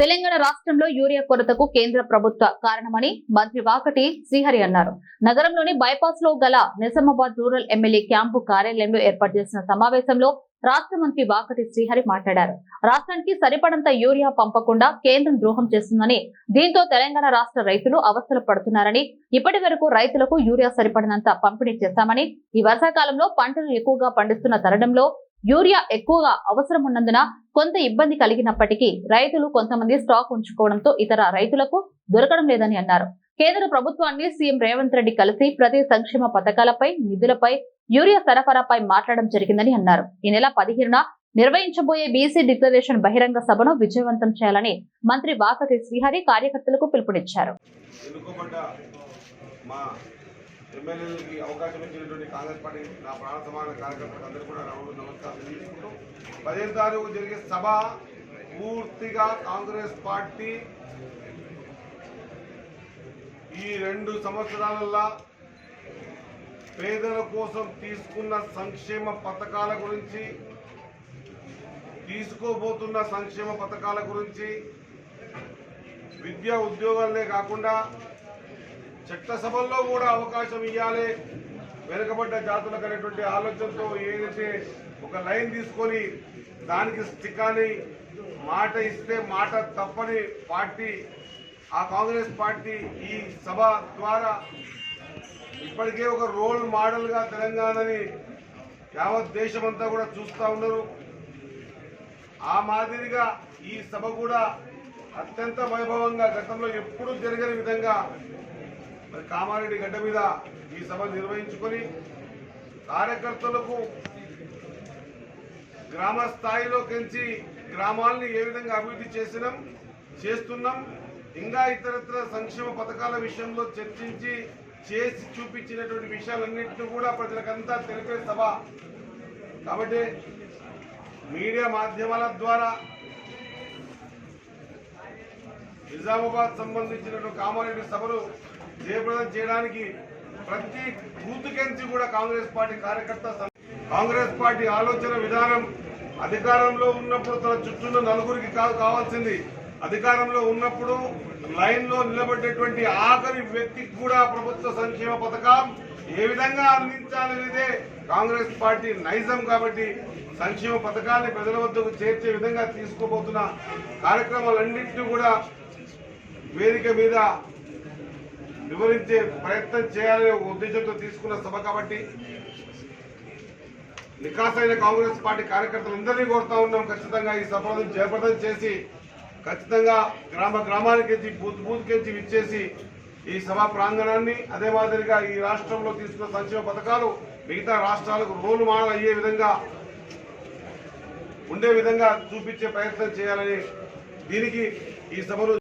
తెలంగాణ రాష్ట్రంలో యూరియా కొరతకు కేంద్ర ప్రభుత్వ కారణమని మంత్రి వాకటి శ్రీహరి అన్నారు. నగరంలోని బైపాస్లో గల నిజామాబాద్ రూరల్ ఎమ్మెల్యే క్యాంపు కార్యాలయంలో ఏర్పాటు చేసిన సమావేశంలో రాష్ట్ర మంత్రి వాకటి శ్రీహరి మాట్లాడారు. రాష్ట్రానికి సరిపడంత యూరియా పంపకుండా కేంద్రం ద్రోహం చేస్తుందని దీంతో తెలంగాణ రాష్ట్ర రైతులు అవస్థలు పడుతున్నారని ఇప్పటి వరకు రైతులకు యూరియా సరిపడినంత పంపిణీ చేశామని ఈ వర్షాకాలంలో పంటలు ఎక్కువగా పండిస్తున్న తరుణంలో యూరియా ఎక్కువగా అవసరం ఉన్నందున కొంత ఇబ్బంది కలిగినప్పటికీ రైతులు కొంతమంది స్టాక్ ఉంచుకోవడంతో ఇతర రైతులకు దొరకడం లేదని అన్నారు. కేంద్ర ప్రభుత్వాన్ని సీఎం రేవంత్ రెడ్డి కలిసి ప్రతి సంక్షేమ పథకాలపై నిధులపై యూరియా సరఫరాపై మాట్లాడడం జరిగిందని అన్నారు. ఈ నెల పదిహేనున నిర్వహించబోయే బీసీ డిక్లరేషన్ బహిరంగ సభను విజయవంతం చేయాలని మంత్రి వాకటి శ్రీహరి కార్యకర్తలకు పిలుపునిచ్చారు. ఎమ్మెల్యేలకి అవకాశం ఇచ్చినటువంటి కాంగ్రెస్ పార్టీ నా ప్రాణ సమాన కార్యకర్తలకు అందరూ కూడా పదిహేను తారీఖు జరిగే సభ పూర్తిగా కాంగ్రెస్ పార్టీ ఈ రెండు సంవత్సరాలలో పేదల కోసం తీసుకున్న సంక్షేమ పథకాల గురించి తీసుకోబోతున్న సంక్షేమ పథకాల గురించి విద్యా ఉద్యోగాలనే కాకుండా చట్టసభల్లో కూడా అవకాశం ఇవ్వాలి వెనుకబడ్డ జాతులకు అనేటువంటి ఆలోచనతో ఏదైతే ఒక లైన్ తీసుకొని దానికి స్టిక్ మాట ఇస్తే మాట తప్పని పార్టీ ఆ కాంగ్రెస్ పార్టీ ఈ సభ ద్వారా ఇప్పటికే ఒక రోల్ మోడల్గా తెలంగాణని యావత్ దేశమంతా కూడా చూస్తూ ఉన్నారు. ఆ మాదిరిగా ఈ సభ కూడా అత్యంత వైభవంగా గతంలో ఎప్పుడూ జరగని విధంగా మరి కామారెడ్డి గడ్డ మీద ఈ సభ నిర్వహించుకొని కార్యకర్తలకు గ్రామ స్థాయిలో పెంచి గ్రామాలని ఏ విధంగా అభివృద్ధి చేసినాం చేస్తున్నాం ఇంకా ఇతరత్ర సంక్షేమ పథకాల విషయంలో చర్చించి చేసి చూపించినటువంటి విషయాలన్నింటినీ కూడా ప్రజలకంతా తెలిపే సభ. కాబట్టి మీడియా మాధ్యమాల ద్వారా నిజామాబాద్ సంబంధించినటువంటి కామారెడ్డి సభలు జయప్రదం చేయడానికి ప్రతి బూత్కెంచి కూడా కాంగ్రెస్ పార్టీ కార్యకర్త కాంగ్రెస్ పార్టీ ఆలోచన విధానం అధికారంలో ఉన్నప్పుడు తన చుట్టూ నలుగురికి కాదు కావాల్సింది. అధికారంలో ఉన్నప్పుడు లైన్లో ఆఖరి వ్యక్తికి కూడా ప్రభుత్వ సంక్షేమ పథకం ఏ విధంగా అందించాలనేదే కాంగ్రెస్ పార్టీ నైజం కాబట్టి సంక్షేమ పథకాన్ని ప్రజల వద్దకు చేర్చే విధంగా తీసుకోబోతున్న కార్యక్రమాలన్నింటినీ కూడా వేదిక మీద వివరించే ప్రయత్నం చేయాలనే ఉద్దేశంతో తీసుకున్న సభ కాబట్టి నికాసైన కాంగ్రెస్ పార్టీ కార్యకర్తలందరినీ కోరుతా ఉన్నాం. ఖచ్చితంగా ఈ సభను జయప్రదం చేసి ఖచ్చితంగా గ్రామ గ్రామానికి బూత్ బూత్కి విచ్చేసి ఈ సభా ప్రాంగణాన్ని అదే మాదిరిగా ఈ రాష్ట్రంలో తీసుకున్న సంక్షేమ పథకాలు మిగతా రాష్ట్రాలకు రోలు మాడలు అయ్యే విధంగా ఉండే విధంగా చూపించే ప్రయత్నం చేయాలని దీనికి ఈ సభను